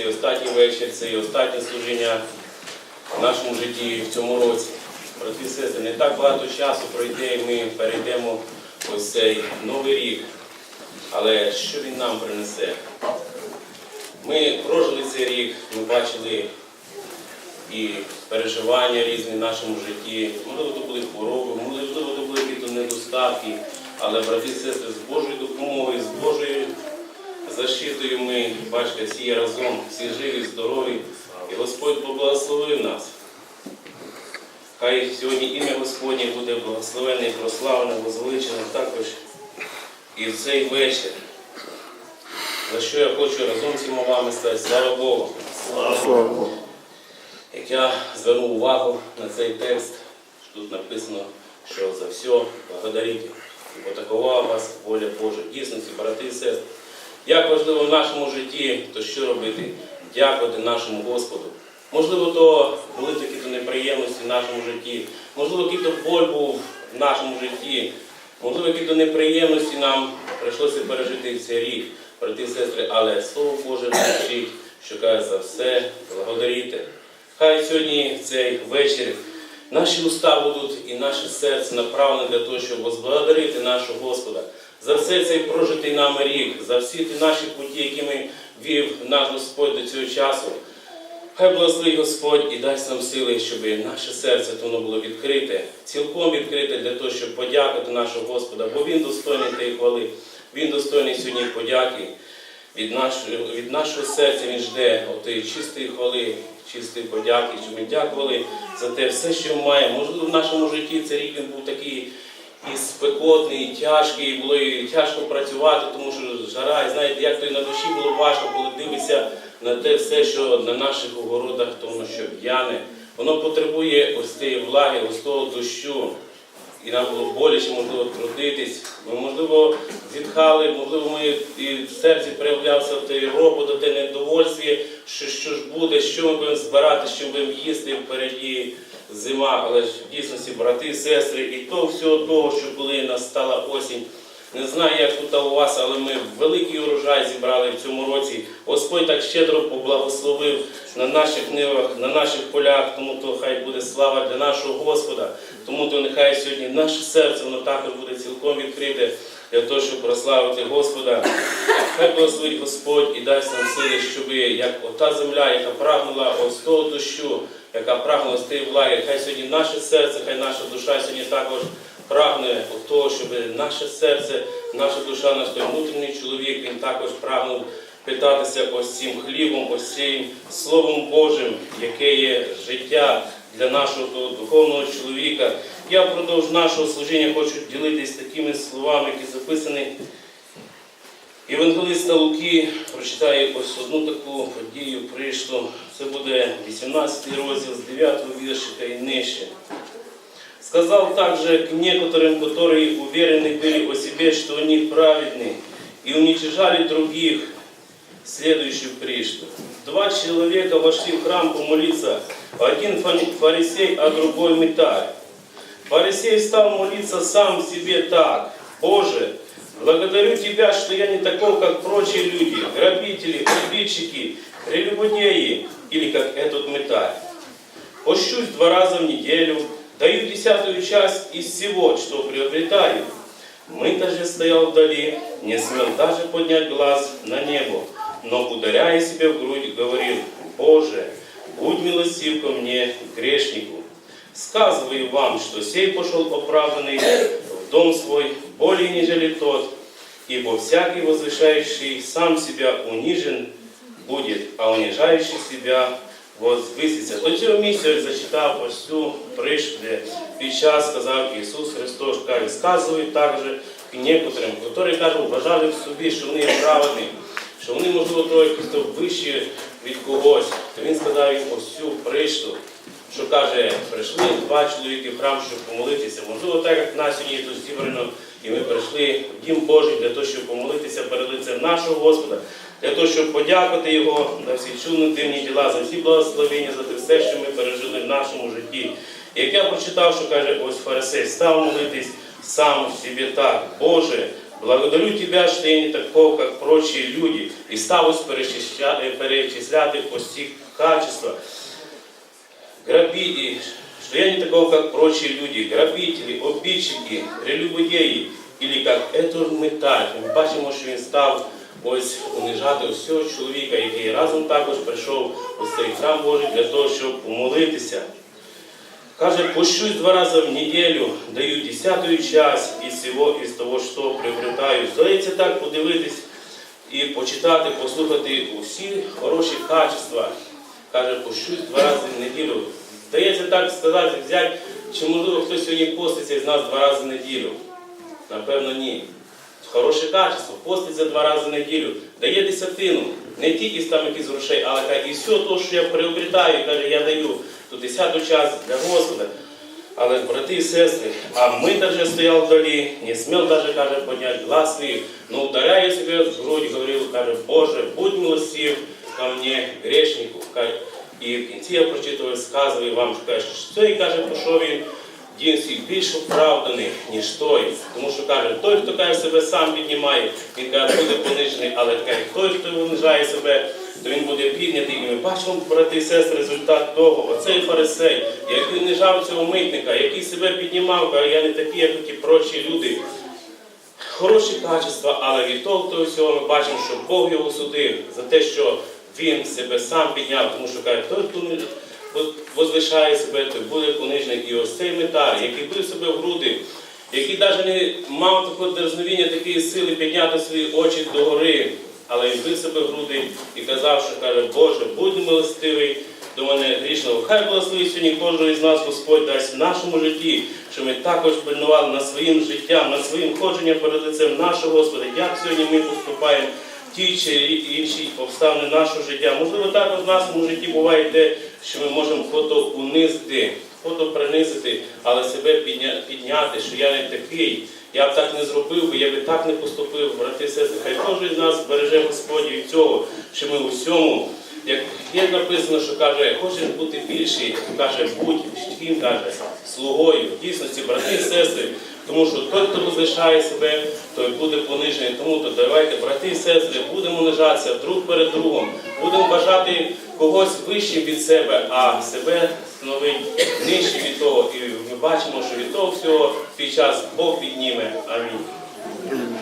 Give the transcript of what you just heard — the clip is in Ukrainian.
цей останній вечір, це і останнє служіння в нашому житті в цьому році. Брати і сестри, не так багато часу пройде, і ми перейдемо ось цей новий рік. Але що він нам принесе? Ми прожили цей рік, ми бачили і переживання різні в нашому житті. Можливо, то були хвороби, можливо, то були недостатки. Але, брати і сестри, з Божою допомогою, з Божою защитою ми, бачите, всі є разом, всі живі, здорові. І Господь поблагословив нас. Хай сьогодні ім'я Господнє буде благословене і прославлене, возвеличене також і в цей вечір. За що я хочу разом з цими вами сказати, слава Богу. Слава Богу. Як я звернув увагу на цей текст, що тут написано, що за все благодарите, бо такова у вас воля Божа. В Дійсності, брати і сестри. Як важливо в нашому житті, то що робити? Дякувати нашому Господу. Можливо, то були такі то неприємності в нашому житті, можливо, який то боль був в нашому житті, можливо, які то неприємності нам прийшлося пережити цей рік, брати сестри, але Слово Боже вчить, що каже за все, благодаріте. Хай сьогодні цей вечір наші уста будуть і наше серце направлені для того, щоб возблагодарити нашого Господа за все цей прожитий нами рік, за всі ті наші путі, які ми вів наш Господь до цього часу. Хай благословить Господь і дасть нам сили, щоб наше серце воно було відкрите, цілком відкрите для того, щоб подякувати нашого Господа, бо Він достойний тієї хвали, Він достойний сьогодні подяки. Від нашого, від нашого серця Він жде отої чистої хвали, чистої подяки, щоб ми дякували за те все, що ми маємо. Можливо, в нашому житті цей рік він був такий і спекотний, і тяжкий, було і тяжко працювати, тому що жара, і знаєте, як то і на душі було важко, коли дивишся на те все, що на наших огородах, тому що в'яне. Воно потребує ось цієї влаги, ось того дощу. І нам було боляче, можливо, трудитись. Ми, можливо, зітхали, можливо, ми і в серці проявлявся той робот, те недовольстві, що, що ж буде, що ми будемо збирати, що ми будемо їсти впереді зима, але ж в дійсності брати сестри, і то всього того, що коли настала осінь. Не знаю, як тут у вас, але ми великий урожай зібрали в цьому році. Господь так щедро поблагословив на наших нивах, на наших полях, тому то хай буде слава для нашого Господа. Тому то нехай сьогодні наше серце воно також буде цілком відкрите для того, щоб прославити Господа. Хай благословить Господь і дасть нам сили, щоб як ота земля, яка прагнула ось того дощу, яка прагнула з тієї влаги, хай сьогодні наше серце, хай наша душа сьогодні також прагне от того, щоб наше серце, наша душа, наш той внутрішній чоловік, він також прагнув питатися ось цим хлібом, ось цим Словом Божим, яке є життя для нашого того духовного чоловіка. Я впродовж нашого служіння хочу ділитись такими словами, які записані. Євангелиста Луки прочитає ось одну таку подію прийшло. Це буде 18 розділ з 9 віршика і нижче. Сказал также к некоторым, которые уверены были о себе, что они праведны, и уничижали других, следующую пришли. Два человека вошли в храм помолиться, один фарисей, а другой мытарь. Фарисей стал молиться сам себе так, «Боже, благодарю Тебя, что я не такой, как прочие люди, грабители, обидчики, прелюбодеи, или как этот мытарь. Пощусь два раза в неделю, даю десятую часть из всего, что приобретаю. Мы-то же стоял вдали, не смел даже поднять глаз на небо, но, ударяя себя в грудь, говорил, «Боже, будь милостив ко мне, грешнику». Сказываю вам, что сей пошел оправданный в дом свой более, нежели тот, ибо всякий возвышающий сам себя унижен будет, а унижающий себя возвиситься. До цього місця я зачитав ось цю притчу, де під час сказав Ісус Христос, каже, сказують також к некоторим, які кажуть, вважали в собі, що вони є праведні, що вони, можливо, трохи вищі від когось. То він сказав їм ось цю притчу, що каже, прийшли два чоловіки в храм, щоб помолитися. Можливо, так як нас сьогодні тут зібрано, і ми прийшли в Дім Божий для того, щоб помолитися перед лицем нашого Господа, для того, щоб подякувати Його за всі чудні діла, за всі благословення, за те все, що ми пережили в нашому житті. І як я прочитав, що каже, ось фарисей став молитись сам в собі так, Боже, Благодарю Тебя, что я не такой, как прочие люди, и ставлюсь перечисля- перечисляти постиг качества, граби, что я не такой, как прочие люди, грабители, обидчики, прелюбодеї, или як Етор Металь. Ми бачимо, що він став ось унижати усього чоловіка, який разом також прийшов у цей храм Божий для того, щоб помолитися. Каже, пощусь два рази в неділю, даю десятую часть із всього, із того, що приобретаю. Здається так подивитись і почитати, послухати усі хороші качества. Каже, пощусь два рази в неділю. Здається так сказати, взяти, чи можливо хтось сьогодні поститься із нас два рази в неділю. Напевно, ні. Хороше качество, поститься два рази в неділю, дає десятину, не тільки там якісь грошей, але каже, і все те, що я приобретаю, каже, я даю ту десяту час для Господа. Але, брати і сестри, а ми даже стоял вдалі, не смел даже, каже, поднять глаз свій, но ударяя себе в грудь, говорив, каже, Боже, будь милостив ко мне, грешнику. І в кінці я прочитую, сказую вам, каже, що і каже, пішов він дім свій більш оправданий, ніж той. Тому що каже, той, хто каже, себе сам піднімає, він каже, буде понижений, але каже, той, хто унижає себе, то він буде піднятий. І ми бачимо, брати і сестри, результат того. Оцей фарисей, який унижав цього митника, який себе піднімав, каже, я не такий, як ті прочі люди. Хороші качества, але від того, того всього ми бачимо, що Бог його судив за те, що він себе сам підняв, тому що каже, той, хто возвишає себе, той буде понижений. І ось цей метар, який бив себе в груди, який навіть не мав такого дерзновіння, такої сили підняти свої очі догори, але він бив себе в груди і казав, що каже, Боже, будь милостивий до мене грішного. Хай благословить сьогодні кожного із нас Господь дасть в нашому житті, що ми також пильнували над своїм життям, над своїм ходженням перед лицем нашого Господа. Як сьогодні ми поступаємо в ті чи інші обставини нашого життя. Можливо, також в нашому житті буває те, що ми можемо фото унизити, фото принизити, але себе підняти, що я не такий. Я б так не зробив би, я би так не поступив, брати сестри. Хай кожен з нас береже Господь від цього, що ми у всьому, як є написано, що каже, хочеш бути більший, каже, будь він каже, слугою. В дійсності, брати і сестри, тому що той, хто возвишає себе, той буде понижений. Тому то давайте, брати і сестри, будемо унижатися друг перед другом, будемо бажати когось вищим від себе, а себе становить нижче від того. І ми бачимо, що від того всього під час Бог підніме. Амінь.